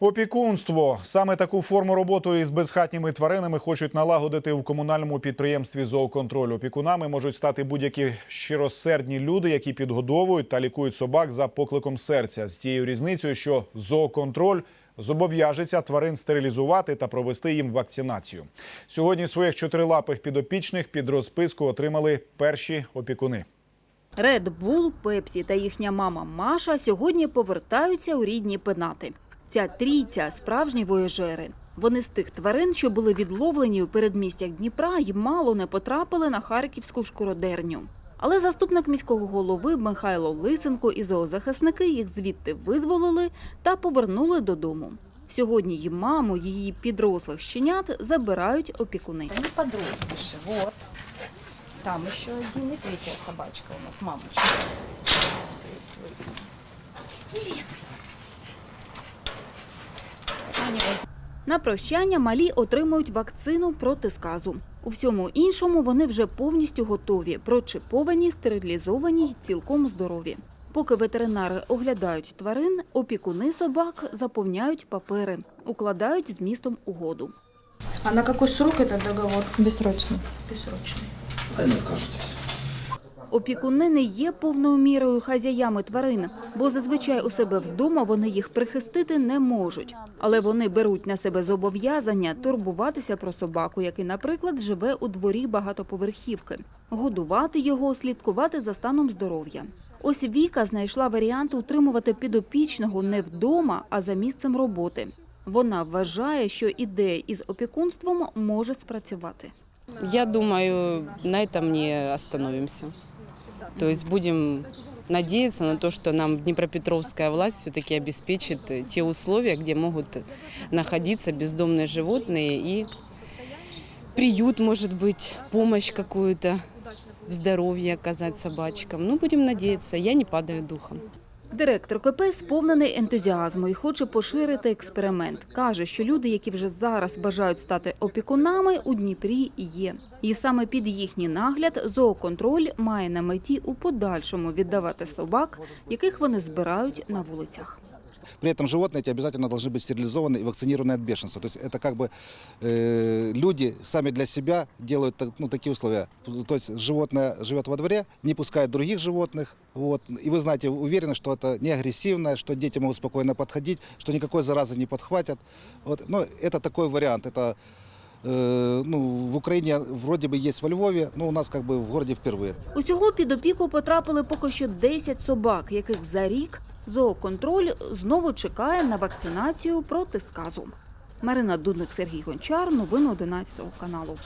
Опікунство саме таку форму роботи із безхатніми тваринами хочуть налагодити в комунальному підприємстві зооконтроль. Опікунами можуть стати будь-які щиросердні люди, які підгодовують та лікують собак за покликом серця. З тією різницею, що зооконтроль зобов'яжеться тварин стерилізувати та провести їм вакцинацію. Сьогодні своїх чотирилапих підопічних під розписку отримали перші опікуни. Ред Бул, Пепсі та їхня мама Маша сьогодні повертаються у рідні пенати. Ця трійця справжні вояжери. Вони з тих тварин, що були відловлені у передмістях Дніпра і мало не потрапили на харківську шкуродерню. Але заступник міського голови Михайло Лисенко і зоозахисники їх звідти визволили та повернули додому. Сьогодні її маму, її підрослих щенят забирають опікуни. Они подростыши, вот. Там еще один и третья собачка у нас, мамочка. Скорее На прощання малі отримують вакцину проти сказу. У всьому іншому вони вже повністю готові, прочиповані, стерилізовані й цілком здорові. Поки ветеринари оглядають тварин, опікуни собак заповняють папери, укладають з містом угоду. А на какой срок этот договор? Бессрочно. Бессрочный. Опікуни не є повною мірою хазяями тварин, бо зазвичай у себе вдома вони їх прихистити не можуть. Але вони беруть на себе зобов'язання турбуватися про собаку, який, наприклад, живе у дворі багатоповерхівки, годувати його, слідкувати за станом здоров'я. Ось Віка знайшла варіант утримувати підопічного не вдома, а за місцем роботи. Вона вважає, що ідея із опікунством може спрацювати. Я думаю, на этом не остановимся. То есть будем надеяться на то, что нам Днепропетровская власть все-таки обеспечит э, те условия, где могут находиться бездомные животные и приют, может быть, помощь какую-то в здоровье оказать собачкам. Ну, будем надеяться. Я не падаю духом. Директор КП сповнений ентузіазму і хоче поширити експеримент. Каже, що люди, які вже зараз бажають стати опікунами, у Дніпрі є. І саме під їхній нагляд зооконтроль має на меті у подальшому віддавати собак, яких вони збирають на вулицях. При этом животные эти обязательно должны быть стерилизованы и вакцинированы от бешенства. То есть это как бы э, люди сами для себя делают так- ну, такие условия. То есть животное живет во дворе, не пускает других животных. Вот. И вы знаете, уверены, что это не агрессивно, что дети могут спокойно подходить, что никакой заразы не подхватят. Вот. Но это такой вариант. Это э, ну, в Украине вроде бы есть во Львове, но у нас как бы в городе впервые. Усього під опіку потрапили поки що 10 собак, яких за рік зооконтроль знову чекає на вакцинацію проти сказу. Марина Дудник, Сергій Гончар. Новини 11 каналу.